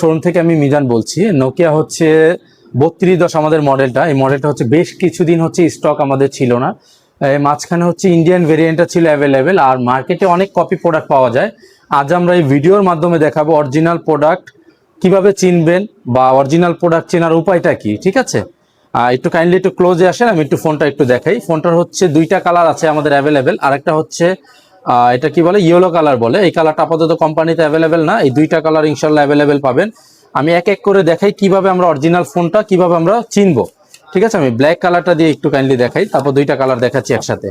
Showroom থেকে আমি মিজান বলছি। নোকিয়া হচ্ছে বত্রিশ দশ আমাদের মডেলটা এই মডেলটা হচ্ছে বেশ কিছুদিন হচ্ছে স্টক আমাদের ছিল না। মাঝখানে হচ্ছে ইন্ডিয়ান ভেরিয়েন্টটা ছিল অ্যাভেলেবেল আর মার্কেটে অনেক কপি প্রোডাক্ট পাওয়া যায়। আজ আমরা এই ভিডিওর মাধ্যমে দেখাবো অরিজিনাল প্রোডাক্ট কীভাবে চিনবেন বা অরিজিনাল প্রোডাক্ট চেনার উপায়টা কি, ঠিক আছে? একটু কাইন্ডলি একটু ক্লোজে আসেন, আমি একটু ফোনটা একটু দেখাই। ফোনটার হচ্ছে দুইটা কালার আছে আমাদের অ্যাভেলেবেল আর একটা হচ্ছে এটা কি বলে? ইয়েলো কালার বলে। এই কালারটা আপাতত কোম্পানিতে অ্যাভেলেবেল না। এই দুইটা কালার ইনশাল্লাহ অ্যাভেলেবেল পাবেন। আমি এক এক করে দেখাই কীভাবে আমরা অরিজিনাল ফোনটা কীভাবে আমরা চিনবো। ঠিক আছে? আমি ব্ল্যাক কালারটা দিয়ে একটু কাইন্ডলি দেখাই। তারপর দুইটা কালার দেখাচ্ছি একসাথে।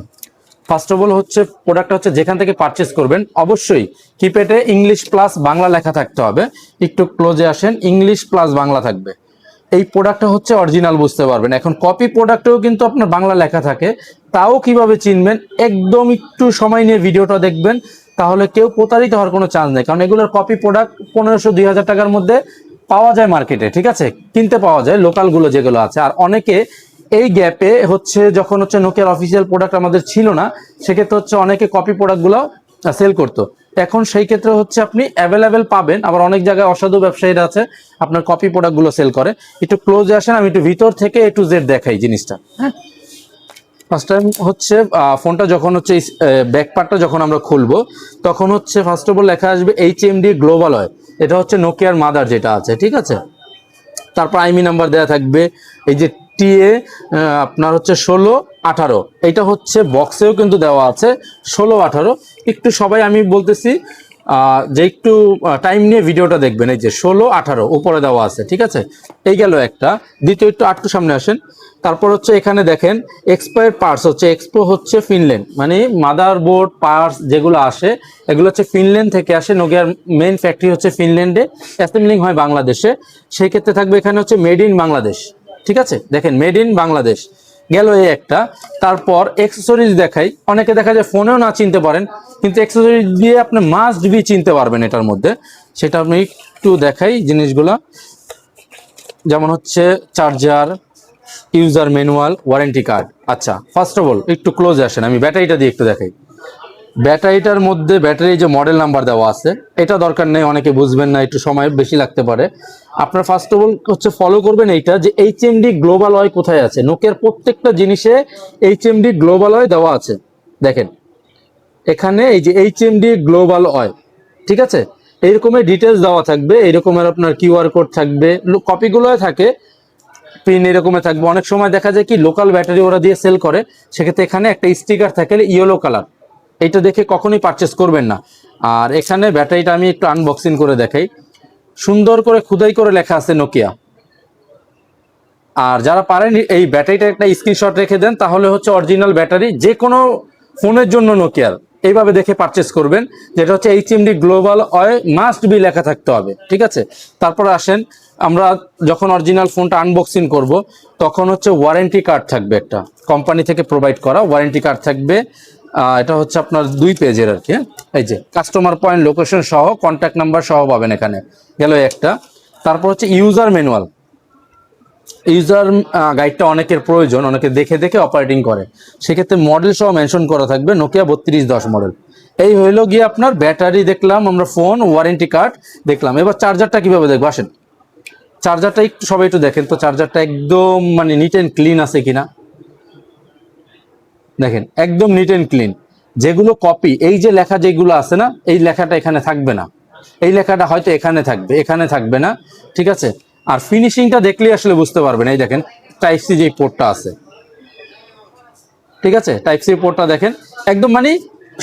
ফার্স্ট অফ অল হচ্ছে প্রোডাক্টটা হচ্ছে যেখান থেকে পারচেস করবেন, অবশ্যই কিপ্যাডে ইংলিশ প্লাস বাংলা লেখা থাকতে হবে। একটু ক্লোজে আসেন ইংলিশ প্লাস বাংলা থাকবে। এই প্রোডাক্টটা হচ্ছে অরিজিনাল বুঝতে পারবেন। এখন কপি প্রোডাক্টেও কিন্তু আপনার বাংলা লেখা থাকে। তাও কীভাবে চিনবেন? একদম একটু সময় নিয়ে ভিডিওটা দেখবেন, তাহলে কেউ প্রতারিত হওয়ার কোনো চান্স নেই। কারণ এগুলোর কপি প্রোডাক্ট পনেরোশো, দুই হাজার টাকার মধ্যে পাওয়া যায় মার্কেটে ঠিক আছে? কিনতে পাওয়া যায় লোকালগুলো যেগুলো আছে। আর অনেকে এই গ্যাপে হচ্ছে, যখন হচ্ছে নোকিয়ার অফিসিয়াল প্রোডাক্ট আমাদের ছিল না, সেক্ষেত্রে হচ্ছে অনেকে কপি প্রোডাক্টগুলো সেল করতো। এখন সেই ক্ষেত্রে হচ্ছে আপনি অ্যাভেলেবেল পাবেন, আবার অনেক জায়গায় অসাধু ব্যবসায়ীরা আছে, আপনার কপি প্রোডাক্টগুলো সেল করে। একটু ক্লোজে আসেন, আমি একটু ভিতর থেকে এ টু জেড দেখাই জিনিসটা হ্যাঁ? ফার্স্ট টাইম হচ্ছে ফোনটা যখন হচ্ছে ব্যাক পার্টটা যখন আমরা খুলবো, তখন হচ্ছে ফার্স্ট অফ অল লেখা আসবে এইচ এম ডি গ্লোবাল হয় এটা হচ্ছে নোকিয়ার মাদার যেটা আছে, ঠিক আছে? তারপর আইমি নাম্বার দেওয়া থাকবে, এই যে টিএ আপনার হচ্ছে ষোলো, আঠারো। এটা হচ্ছে বক্সেও কিন্তু দেওয়া আছে, ষোলো, আঠারো। একটু সবাই আমি বলতেছি যে একটু টাইম নিয়ে ভিডিওটা দেখবেন, এই যে ষোলো, আঠারো, উপরে দেওয়া আছে, ঠিক আছে? এই গেল একটা, দ্বিতীয় একটু আটটু সামনে আসেন। তারপর হচ্ছে এখানে দেখেন এক্সপায়ার পার্টস হচ্ছে এক্সপো হচ্ছে ফিনল্যান্ড মানে মাদার বোর্ড পার্টস যেগুলো আসে, এগুলো হচ্ছে ফিনল্যান্ড থেকে আসে নোকিয়ার মেন ফ্যাক্টরি হচ্ছে ফিনল্যান্ডে অ্যাসেম্বলিং হয় বাংলাদেশে। সেই ক্ষেত্রে থাকবে এখানে হচ্ছে মেড ইন বাংলাদেশ, ঠিক আছে? দেখেন মেড ইন বাংলাদেশ। গেল এই একটা। তারপর এক্সেসরিজ দেখাই। অনেকে দেখা যায় ফোনেও না চিনতে পারেন, কিন্তু এক্সেসরিজ দিয়ে আপনি মাস্ট বি চিনতে পারবেন এটার মধ্যে। সেটা আমি একটু দেখাই জিনিসগুলো। যেমন হচ্ছে charger user manual warranty card আচ্ছা ফার্স্ট অফ অল একটু ক্লোজ আসেন, আমি ব্যাটারিটা দিয়ে একটু দেখাই। ব্যাটারিটার মধ্যে ব্যাটারি যে মডেল নাম্বার দেওয়া আছে, এটা দরকার নেই, অনেকে বুঝবেন না, একটু সময় বেশি লাগতে পারে। আপনার ফার্স্ট অফ অল হচ্ছে ফলো করবেন এইটা যে এইচ এমডি গ্লোবাল অয় কোথায় আছে? নোকিয়ার প্রত্যেকটা জিনিসে এইচ এমডি গ্লোবাল অয় দেওয়া আছে। দেখেন, এখানে এই যে এইচ এমডি গ্লোবাল অয় ঠিক আছে? এইরকমের ডিটেলস দেওয়া থাকবে, এইরকমের আপনার কিউআর কোড থাকবে কপিগুলোয় থাকে পিন এরকমের থাকবে। অনেক সময় দেখা যায় কি লোকাল ব্যাটারি ওরা দিয়ে সেল করে, সেক্ষেত্রে এখানে একটা স্টিকার থাকে ইয়েলো কালার এইটা দেখে কখনোই পারচেস করবেন না। আর এখানে ব্যাটারিটা আমি একটু আনবক্সিং করে দেখাই। সুন্দর করে খুদাই করে লেখা আছে নোকিয়া আর যারা পারেন, এই ব্যাটারিটা একটা স্ক্রিনশট রেখে দেন, তাহলে হচ্ছে অরিজিনাল ব্যাটারি যে কোনো ফোনের জন্য নোকিয়ার এইভাবে দেখে পারচেস করবেন। যেটা হচ্ছে এইচ এমডি গ্লোবাল অয় মাস্ট বি লেখা থাকতে হবে, ঠিক আছে? তারপর আসেন, আমরা যখন অরিজিনাল ফোনটা আনবক্সিং করব, তখন হচ্ছে ওয়ারেন্টি কার্ড থাকবে একটা। কোম্পানি থেকে প্রোভাইড করা ওয়ারেন্টি কার্ড থাকবে। এটা হচ্ছে আপনার দুই পেজের আর কি হ্যাঁ? এই যে কাস্টমার পয়েন্ট লোকেশন সহ কন্ট্যাক্ট নাম্বার সহ পাবেন এখানে। গেল একটা। তারপর হচ্ছে ইউজার ম্যানুয়াল ইউজার গাইডটা অনেকের প্রয়োজন, অনেকে দেখে দেখে অপারেটিং করে। সেক্ষেত্রে মডেল সহ মেনশন করা থাকবে নোকিয়া বত্রিশ দশ মডেল এই হইল গিয়ে আপনার ব্যাটারি দেখলাম, আমরা ফোন ওয়ারেন্টি কার্ড দেখলাম। এবার চার্জারটা কীভাবে দেখব? আসেন। চার্জারটা একটু, সবাই একটু দেখেন তো চার্জারটা একদম মানে নিট অ্যান্ড ক্লিন আছে কিনা। দেখেন, একদম নিট অ্যান্ড ক্লিন যেগুলো কপি এই যে লেখা যেগুলো আছে না, এই লেখাটা এখানে থাকবে না। এই লেখাটা হয়তো এখানে থাকবে এখানে থাকবে না, ঠিক আছে? আর ফিনিশিংটা দেখলেই আসলে বুঝতে পারবেন। এই দেখেন টাইপ সি যে পোর্টটা আছে। ঠিক আছে? টাইপ সি পোর্টটা দেখেন। একদম মানে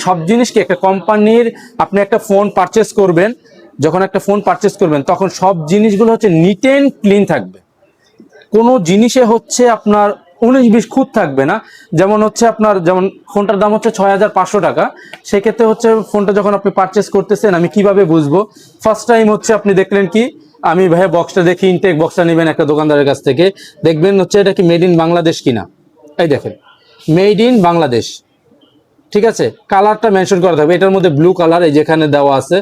সব জিনিসকে একটা কোম্পানির আপনি একটা ফোন পারচেস করবেন, যখন একটা ফোন পারচেস করবেন, তখন সব জিনিসগুলো হচ্ছে নিট অ্যান্ড ক্লিন থাকবে। কোনো জিনিসে হচ্ছে আপনার উনিশ বিশ খুঁত থাকবে না। যেমন হচ্ছে আপনার, যেমন ফোনটার দাম হচ্ছে ছয় হাজার পাঁচশো টাকা। সেক্ষেত্রে হচ্ছে ফোনটা যখন আপনি পারচেস করতেছেন, আমি কীভাবে বুঝব? ফার্স্ট টাইম হচ্ছে আপনি দেখলেন কি, আমি ভাইয়া বক্সটা দেখি ইনটেক বক্সটা নেবেন একটা দোকানদারের কাছ থেকে। দেখবেন হচ্ছে এটা কি মেড ইন বাংলাদেশ কিনা। এই দেখেন মেড ইন বাংলাদেশ। ঠিক আছে? কালারটা মেনশন করা থাকবে এটার মধ্যে ব্লু কালার এই যেখানে দেওয়া আছে।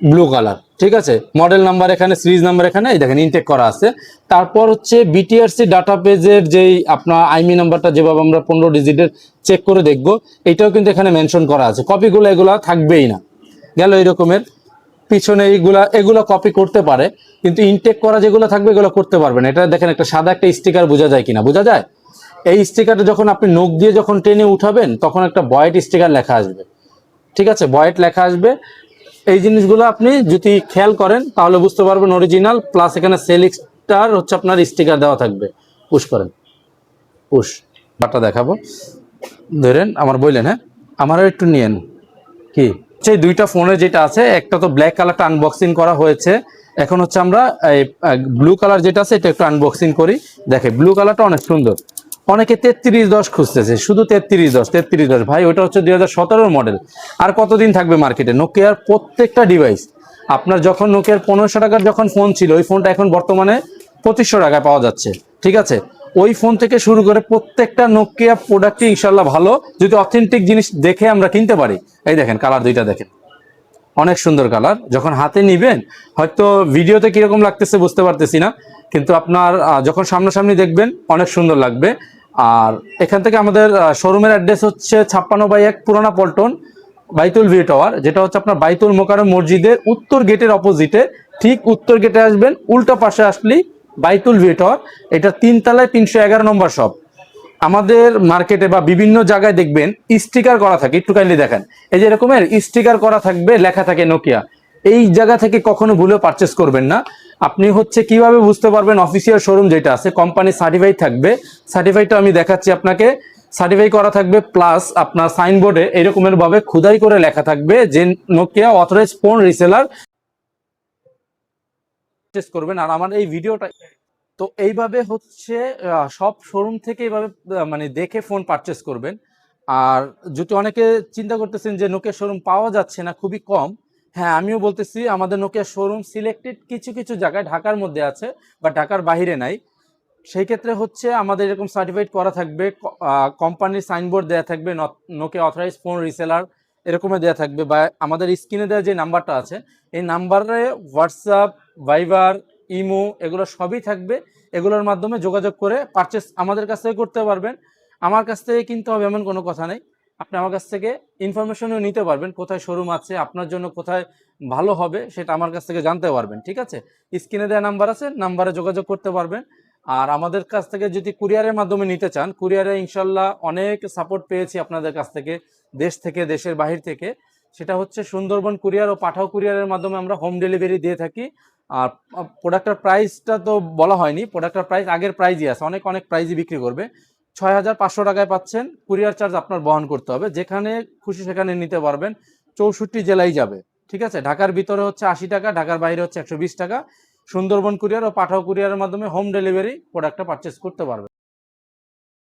ব্লু কালার ঠিক আছে? মডেল নাম্বার এখানে সিরিজ নাম্বার এখানে, এই দেখেন ইনটেক করা আছে। তারপর হচ্ছে বিটিআরসি ডাটা পেজের যেই আপনার আইমি নাম্বারটা যেভাবে আমরা পনেরো ডিজিটের চেক করে দেখব, এটাও কিন্তু এখানে মেনশন করা আছে। কপিগুলো এগুলো থাকবেই না। গেল এই রকমের পিছনে এইগুলা, এগুলো কপি করতে পারে, কিন্তু ইনটেক করা যেগুলো থাকবে এগুলো করতে পারবে না। এটা দেখেন, একটা সাদা একটা স্টিকার বোঝা যায় কিনা, বোঝা যায়? এই স্টিকারটা যখন আপনি নখ দিয়ে যখন টেনে উঠাবেন, তখন একটা বয়েট স্টিকার লেখা আসবে। ঠিক আছে? বয়েট লেখা আসবে এই জিনিসগুলো আপনি যদি খেয়াল করেন, তাহলে বুঝতে পারবেন অরিজিনাল প্লাস এখানে সেলিক্সটার হচ্ছে আপনার স্টিকার দেওয়া থাকবে। পুশ করেন। পুশ বাটা দেখাবো। ধরেন আমার বললেন হ্যাঁ আমারও একটু নিয়েন। কি? সেই দুইটা ফোনে যেটা আছে, একটা তো ব্ল্যাক কালারটা আনবক্সিং করা হয়েছে। এখন হচ্ছে আমরা ব্লু কালার যেটা আছে, এটা একটু আনবক্সিং করি। দেখে ব্লু কালারটা অনেক সুন্দর। অনেকে তেত্রিশ দশ খুঁজতেছে, শুধু তেত্রিশ দশ তেত্রিশ দশ। ভাই, ওটা হচ্ছে দুই হাজার মডেল আর কতদিন থাকবে মার্কেটে নোকিয়ার প্রত্যেকটা ডিভাইস আপনার যখন নোকিয়ার পনেরোশো টাকার যখন ফোন ছিল, ওই ফোনটা এখন বর্তমানে পঁচিশশো টাকায় পাওয়া যাচ্ছে। ঠিক আছে? ওই ফোন থেকে শুরু করে প্রত্যেকটা নোকিয়া প্রোডাক্টই ইনশাল্লাহ ভালো। যদি অথেন্টিক জিনিস দেখে আমরা কিনতে পারি, এই দেখেন কালার দুইটা দেখেন। অনেক সুন্দর কালার। যখন হাতে নিবেন, হয়তো ভিডিওতে কীরকম লাগতেছে বুঝতে পারতেছি না, কিন্তু আপনার যখন সামনাসামনি দেখবেন, অনেক সুন্দর লাগবে। আর এখান থেকে আমাদের শোরুমের অ্যাড্রেস হচ্ছে ছাপ্পান্ন বাই এক পুরানা পল্টন, বাইতুল ভিউ টাওয়ার যেটা হচ্ছে আপনার বাইতুল মোকারম মসজিদের উত্তর গেটের অপোজিটে ঠিক উত্তর গেটে আসবেন, উল্টা পাশে আসলেই বাইতুল ভিউ টাওয়ার এটা তিনতলায় তিনশো এগারো নম্বর শপ আমাদের মার্কেটে বা বিভিন্ন জায়গায় দেখবেন স্টিকার করা থাকে। একটু কাইন্ডলি দেখেন। এই যে এরকমের স্টিকার করা থাকবে, লেখা থাকে নোকিয়া এই জায়গা থেকে কখনো ভুলেও পারচেস করবেন না। আপনি হচ্ছে কীভাবে বুঝতে পারবেন অফিসিয়াল শোরুম যেটা আছে? কোম্পানি সার্টিফাইড থাকবে। সার্টিফাইডটা আমি দেখাচ্ছি আপনাকে। সার্টিফাই করা থাকবে প্লাস আপনার সাইনবোর্ডে এরকমের ভাবে খুদাই করে লেখা থাকবে যে নোকিয়া অথরাইজ ফোন রিসেলার করবেন। আর আমার এই ভিডিওটা তো এইভাবে হচ্ছে সব শোরুম থেকে এইভাবে মানে দেখে ফোন পারচেস করবেন। আর যদি অনেকে চিন্তা করতেছেন যে নোকিয়া শোরুম পাওয়া যাচ্ছে না, খুবই কম। হ্যাঁ আমিও বলতেছি, আমাদের নোকিয়া শোরুম সিলেক্টেড কিছু কিছু জায়গায় ঢাকার মধ্যে আছে, বা ঢাকার বাইরে নাই। সেই ক্ষেত্রে হচ্ছে আমাদের এরকম সার্টিফাইড করা থাকবে কোম্পানির সাইনবোর্ড দেওয়া থাকবে নোকিয়া অথরাইজ ফোন রিসেলার এরকমই দেওয়া থাকবে, বা আমাদের স্ক্রিনে দেওয়া যে নাম্বারটা আছে, এই নাম্বারে হোয়াটসঅ্যাপ ভাইবার ইমো এগুলো সবই থাকবে। এগুলোর মাধ্যমে যোগাযোগ করে পারচেস আমাদের কাছ থেকে করতে পারবেন। আমার কাছ থেকে কিনতে হবে এমন কোনো কথা নেই। আপনি আমার কাছ থেকে ইনফরমেশনও নিতে পারবেন, কোথায় শোরুম আছে, আপনার জন্য কোথায় ভালো হবে সেটা আমার কাছ থেকে জানতে পারবেন, ঠিক আছে? স্ক্রিনে দেওয়া নাম্বার আছে নাম্বারে যোগাযোগ করতে পারবেন। আর আমাদের কাছ থেকে যদি কুরিয়ারের মাধ্যমে নিতে চান কুরিয়ারে ইনশাল্লাহ অনেক সাপোর্ট পেয়েছি আপনাদের কাছ থেকে, দেশ থেকে, দেশের বাহির থেকে। সেটা হচ্ছে সুন্দরবন কুরিয়ার ও পাঠাও কুরিয়ারের মাধ্যমে আমরা হোম ডেলিভারি দিয়ে থাকি। আর প্রোডাক্টের প্রাইসটা তো বলা হয়নি। প্রোডাক্টের প্রাইস আগের প্রাইজই আছে। অনেক অনেক প্রাইজই বিক্রি করবে। ছয় হাজার পাঁচশো টাকায় পাচ্ছেন। কুরিয়ার চার্জ আপনার বহন করতে হবে। যেখানে খুশি সেখানে নিতে পারবেন। চৌষট্টি জেলায় যাবে। ঠিক আছে? ঢাকার ভিতরে হচ্ছে আশি টাকা, ঢাকার বাইরে হচ্ছে একশো বিশ টাকা। সুন্দরবন কুরিয়ার ও পাঠাও কুরিয়ারের মাধ্যমে হোম ডেলিভারি প্রোডাক্টটা পারচেস করতে পারবে